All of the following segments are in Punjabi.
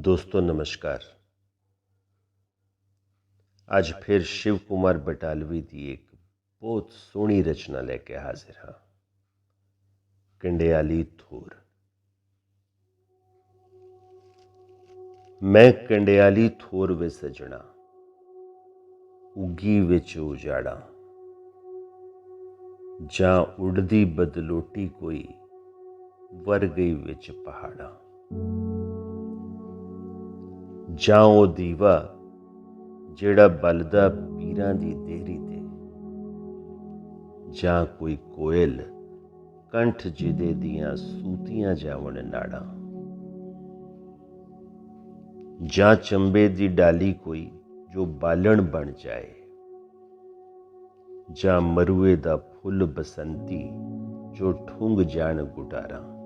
ਦੋਸਤੋ ਨਮਸਕਾਰ ਅੱਜ ਫਿਰ ਸ਼ਿਵ ਕੁਮਾਰ ਬਟਾਲਵੀ ਦੀ ਇੱਕ ਬਹੁਤ ਸੋਹਣੀ ਰਚਨਾ ਲੈ ਕੇ ਹਾਜ਼ਰ ਹਾਂ ਕੰਡਿਆਲੀ ਥੋਰ ਮੈਂ ਕੰਡਿਆਲੀ ਥੋਰ ਵਿੱਚ ਸਜਣਾ ਉਗੀ ਵਿੱਚ ਉਜਾੜਾ ਜਾਂ ਉੜਦੀ ਬਦਲੋਟੀ ਕੋਈ ਵਰ ਗਈ ਵਿੱਚ ਪਹਾੜਾਂ ਜਾਂ ਉਹ ਦੀਵਾ ਜਿਹੜਾ ਬਲਦਾ ਪੀਰਾਂ ਦੀ ਦੇਹਰੀ ਤੇ। ਜਾਂ ਕੋਈ ਕੋਇਲ ਕੰਠ ਜਿਹਦੇ ਦੀਆਂ ਸੂਤੀਆਂ ਜਾਵਣ ਨਾੜਾਂ। ਜਾਂ ਚੰਬੇ ਦੀ ਡਾਲੀ ਕੋਈ ਜੋ ਬਾਲਣ ਬਣ ਜਾਏ। ਜਾਂ ਮਰੂਏ ਦਾ ਫੁੱਲ ਬਸੰਤੀ ਜੋ ਠੁੰਗ ਜਾਣ ਗੁਟਾਰਾਂ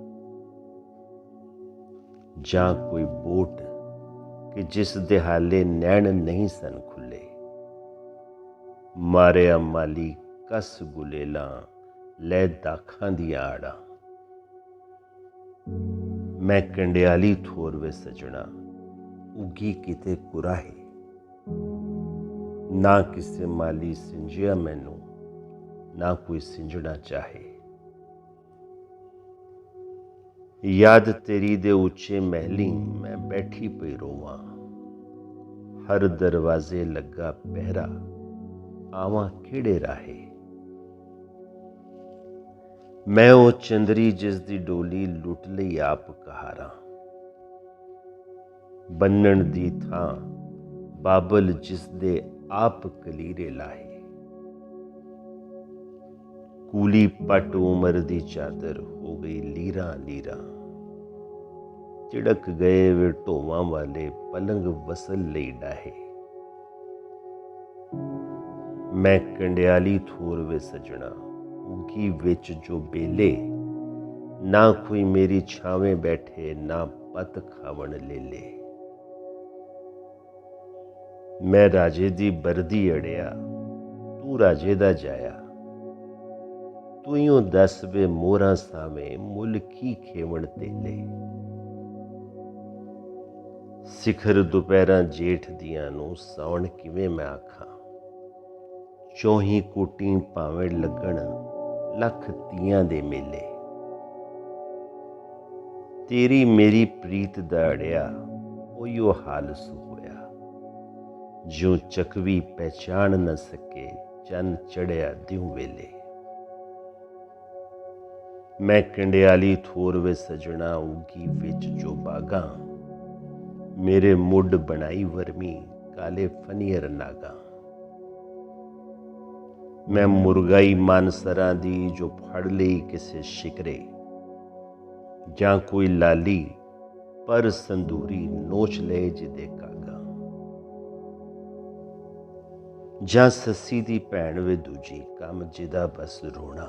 ਜਾਂ ਕੋਈ ਬੋਟ ਕਿ ਜਿਸ ਦੇ ਹਾਲੇ ਨੈਣ ਨਹੀਂ ਸਨ ਖੁੱਲੇ। ਮਾਰਿਆ ਮਾਲੀ ਕਸ ਗੁਲੇਲਾ, ਲੈ ਦਾਖਾਂ ਦੀ ਆੜਾ। ਮੈਂ ਕੰਡਿਆਲੀ ਥੋਰ ਵੇ ਸਜਣਾ, ਉਗੀ ਕਿਤੇ ਕੁਰਾਹੇ। ਨਾ ਕਿਸੇ ਮਾਲੀ ਸਿੰਜਿਆ ਮੈਨੂੰ, ਨਾ ਕੋਈ ਸਿੰਜਣਾ ਚਾਹੇ। ਯਾਦ ਤੇਰੀ ਦੇ ਉੱਚੇ ਮਹਿਲੀ, ਮੈਂ ਬੈਠੀ ਪਈ ਰੋਵਾਂ। ਹਰ ਦਰਵਾਜ਼ੇ ਲੱਗਾ ਪਹਿਰਾ, ਆਵਾਂ ਕਿਹੜੇ ਰਾਹੇ? ਮੈਂ ਉਹ ਚੰਦਰੀ ਜਿਸ ਦੀ ਡੋਲੀ ਲੁੱਟ ਲਈ ਆਪ ਕਹਾਰਾਂ। ਬੰਨਣ ਦੀ ਥਾਂ ਬਾਬਲ ਜਿਸ ਦੇ ਆਪ ਕਲੀਰੇ ਲਾਹੇ। ਕੂਲੀ ਪਟ ਉਮਰ ਦੀ ਚਾਦਰ ਹੋ ਗਈ ਲੀਰਾ ਲੀਰਾ। ਚਿੜਕ ਗਏ ਵੇ ਢੋਵਾਂ ਵਾਲੇ ਪਲੰਗ ਵਸਲ ਲਈ ਡਾਹੇ। ਮੈਂ ਕੰਡਿਆਲੀ ਥੋਰ ਵੇ ਸਜਣਾ ਉਗੀ ਵਿੱਚ ਜੋ ਬੇਲੇ, ਨਾ ਕੋਈ ਮੇਰੀ ਛਾਵੇਂ ਬੈਠੇ, ਨਾ ਪਤ ਖਾਵਣ ਲੇਲੇ। ਮੈਂ ਰਾਜੇ ਦੀ ਬਰਦੀ ਅੜਿਆ, ਤੂੰ ਰਾਜੇ ਦਾ ਜਾਇਆ। ਤੂੰ ਦੱਸ ਵੇ ਮੋਹਰਾਂ ਸਾਵੇਂ ਮੁੱਲ ਕੀ ਖੇਵਣ ਤੇਲੇ? ਸਿਖਰ ਦੁਪਹਿਰਾਂ ਜੇਠ ਦੀਆਂ ਨੂੰ ਸੌਣ ਕਿਵੇਂ ਮੈਂ ਆਖਾਂ? ਚੋਹੀ ਕੋਟੀ ਭਾਵੇਂ ਲੱਗਣ ਲੱਖ ਤੀਆਂ ਦੇ ਮੇਲੇ। ਤੇਰੀ ਮੇਰੀ ਪ੍ਰੀਤ ਦਾ ਅੜਿਆ ਉਹੀਓ ਹਾਲ ਸੁ ਹੋਇਆ। ਜਿਉ ਚਕਵੀ ਪਹਿਚਾਨ ਨਾ ਸਕੇ ਚੰਨ ਚੜਿਆ ਦਿਉ ਵੇਲੇ। ਮੈਂ ਕੰਡਿਆਲੀ ਥੋਰ ਵੇ ਸਜਣਾ ਉਗੀ ਵਿੱਚ ਜੋ ਬਾਗਾ। ਮੇਰੇ ਮੁੱਢ ਬਣਾਈ ਵਰਮੀ ਕਾਲੇ ਫਨੀਅਰ ਨਾਗਾ। ਮੈਂ ਮੁਰਗਾਈ ਮਾਨਸਰਾਂ ਦੀ ਜੋ ਫੜ ਲਈ ਕਿਸੇ ਸ਼ਿਕਰੇ। ਜਾਂ ਕੋਈ ਲਾਲੀ ਪਰ ਸੰਦੂਰੀ ਨੋਚ ਲਏ ਜਿਹਦੇ ਕਾਗਾ। ਜਾਂ ਸੱਸੀ ਦੀ ਭੈਣ ਵੇ ਦੂਜੀ ਕੰਮ ਜਿਹਦਾ ਬਸ ਰੋਣਾ।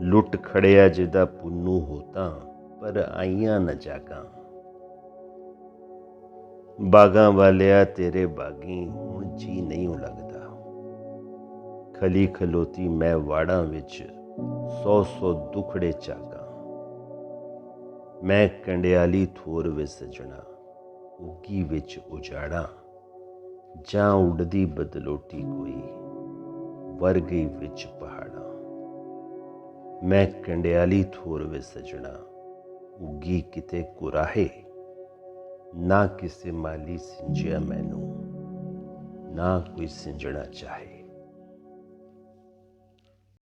ਲੁੱਟ ਖੜਿਆ ਜਿਹਦਾ ਪੁੰਨੂ ਹੋਤਾ, ਪਰ ਆਈਆਂ ਨਾ ਜਾਗਾ। ਬਾਗਾਂ ਵਾਲਿਆ ਤੇਰੇ ਬਾਗੀ ਹੁਣ ਜੀ ਨਹੀਂ ਲੱਗਦਾ। ਖਲੀ ਖਲੋਤੀ ਮੈਂ ਵਾੜਾਂ ਵਿੱਚ, ਸੌ ਸੌ ਦੁਖੜੇ ਚਾਗਾ। ਮੈਂ ਕੰਡਿਆਲੀ ਥੋਰ ਵਿੱਚ ਸਜਣਾ ਉਗੀ ਵਿੱਚ ਉਜਾੜਾ। ਜਾਂ ਉਡਦੀ ਬਦਲੋਟੀ ਕੋਈ ਵਰ ਗਈ ਵਿੱਚ ਪਹਾੜਾਂ। ਮੈਂ ਕੰਡਿਆਲੀ ਥੋਰ ਵਿੱਚ ਸਜਣਾ, ਉੱਗੀ ਕਿਤੇ ਕੁਰਾਹੇ। ਨਾ ਕਿਸੇ ਮਾਲੀ ਸਿੰਜਿਆ ਮੈਨੂੰ, ਨਾ ਕੋਈ ਸਿੰਜਣਾ ਚਾਹੇ।